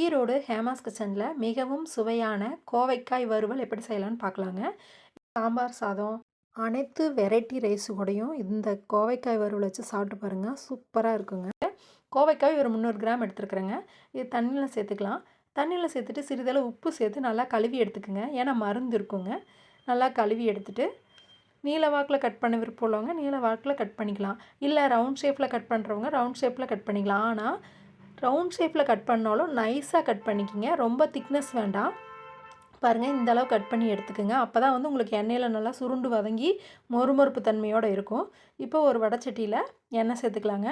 ஈரோடு ஹேமாஸ் கிச்சனில் மிகவும் சுவையான கோவைக்காய் வறுவல் எப்படி செய்யலான்னு பார்க்கலாங்க. சாம்பார் சாதம் அனைத்து வெரைட்டி ரைஸு கூடையும் இந்த கோவைக்காய் வறுவல் வச்சு சாப்பிட்டு பாருங்கள் சூப்பராக இருக்குங்க. கோவைக்காய் ஒரு முந்நூறு கிராம் எடுத்துருக்குறேங்க. இது தண்ணியில் சேர்த்துக்கலாம். தண்ணியில் சேர்த்துட்டு சிறிதளவு உப்பு சேர்த்து நல்லா கழுவி எடுத்துக்கோங்க. ஏன்னா மருந்து இருக்குங்க. நல்லா கழுவி எடுத்துகிட்டு நீல வாக்கில் கட் பண்ண விருப்பம் உள்ளவங்க நீல வாக்கில் கட் பண்ணிக்கலாம். இல்லை ரவுண்ட் ஷேப்பில் கட் பண்ணுறவங்க ரவுண்ட் ஷேப்பில் கட் பண்ணிக்கலாம். ஆனால் ரவுண்ட் ஷேப்பில் கட் பண்ணாலும் நைஸாக கட் பண்ணிக்கிங்க. ரொம்ப திக்னஸ் வேண்டாம். பாருங்கள் இந்த அளவு கட் பண்ணி எடுத்துக்கோங்க. அப்போ தான் வந்து உங்களுக்கு எண்ணெயில் நல்லா சுருண்டு வதங்கி மொறுமொறுப்பு தன்மையோடு இருக்கும். இப்போ ஒரு வடச்சட்டியில் எண்ணெய் சேர்த்துக்கலாங்க.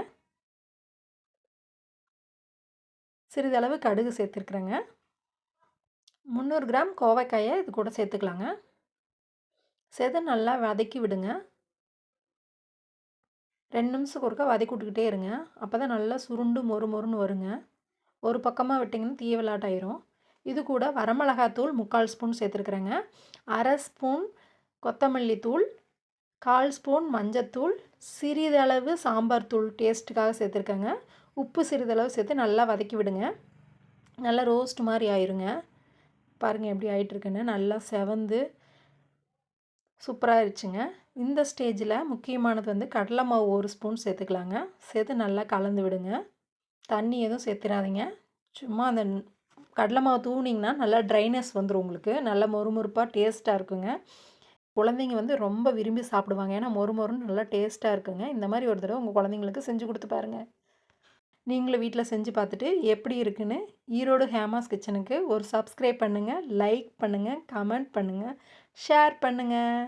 சிறிதளவு கடுகு சேர்த்துருக்குறேங்க. முந்நூறு கிராம் கோவைக்காயை இது கூட சேர்த்துக்கலாங்க. சேர்த்து நல்லா வதக்கி விடுங்க. ரெண்டு நிமிஷத்துக்கு ஒருக்கா வதக்கி விட்டுக்கிட்டே இருங்க. அப்போ தான் நல்லா சுருண்டு மொறு மொறுன்னு வருங்க. ஒரு பக்கமாக விட்டிங்கன்னா தீவலாட்டாயிரும் இது கூட வரமிளகாத்தூள் முக்கால் ஸ்பூன் சேர்த்துருக்குறேங்க. அரை ஸ்பூன் கொத்தமல்லி தூள் கால் ஸ்பூன் மஞ்சத்தூள் சிறிதளவு சாம்பார் தூள் டேஸ்ட்டுக்காக சேர்த்துருக்கேங்க. உப்பு சிறிதளவு சேர்த்து நல்லா வதக்கி விடுங்க. நல்லா ரோஸ்ட் மாதிரி ஆயிருங்க. பாருங்கள் எப்படி ஆகிட்டுருக்குன்னு நல்லா செவந்து சூப்பராக இருச்சுங்க இந்த ஸ்டேஜில் முக்கியமானது வந்து கடலை மாவு ஒரு ஸ்பூன் சேர்த்துக்கலாங்க. சேர்த்து நல்லா கலந்து விடுங்க. தண்ணி எதுவும் சேர்த்துடாதீங்க சும்மா அந்த கடலை மாவு தூவினிங்கன்னா நல்லா ட்ரைனஸ் வந்துடும் உங்களுக்கு. நல்லா மொறுமொறுப்பாக டேஸ்ட்டாக இருக்குங்க. குழந்தைங்க வந்து ரொம்ப விரும்பி சாப்பிடுவாங்க. ஏன்னா மொறு மொறுன்னு நல்லா டேஸ்ட்டாக இருக்குங்க. இந்த மாதிரி ஒரு தடவை உங்கள் குழந்தைங்களுக்கு செஞ்சு கொடுத்து பாருங்கள் நீங்களும் வீட்டில் செஞ்சு பார்த்துட்டு எப்படி இருக்குன்னு ஈரோடு ஹேமாஸ் கிச்சனுக்கு ஒரு சப்ஸ்கிரைப் பண்ணுங்கள் லைக் பண்ணுங்கள் கமெண்ட் பண்ணுங்கள் ஷேர் பண்ணுங்கள்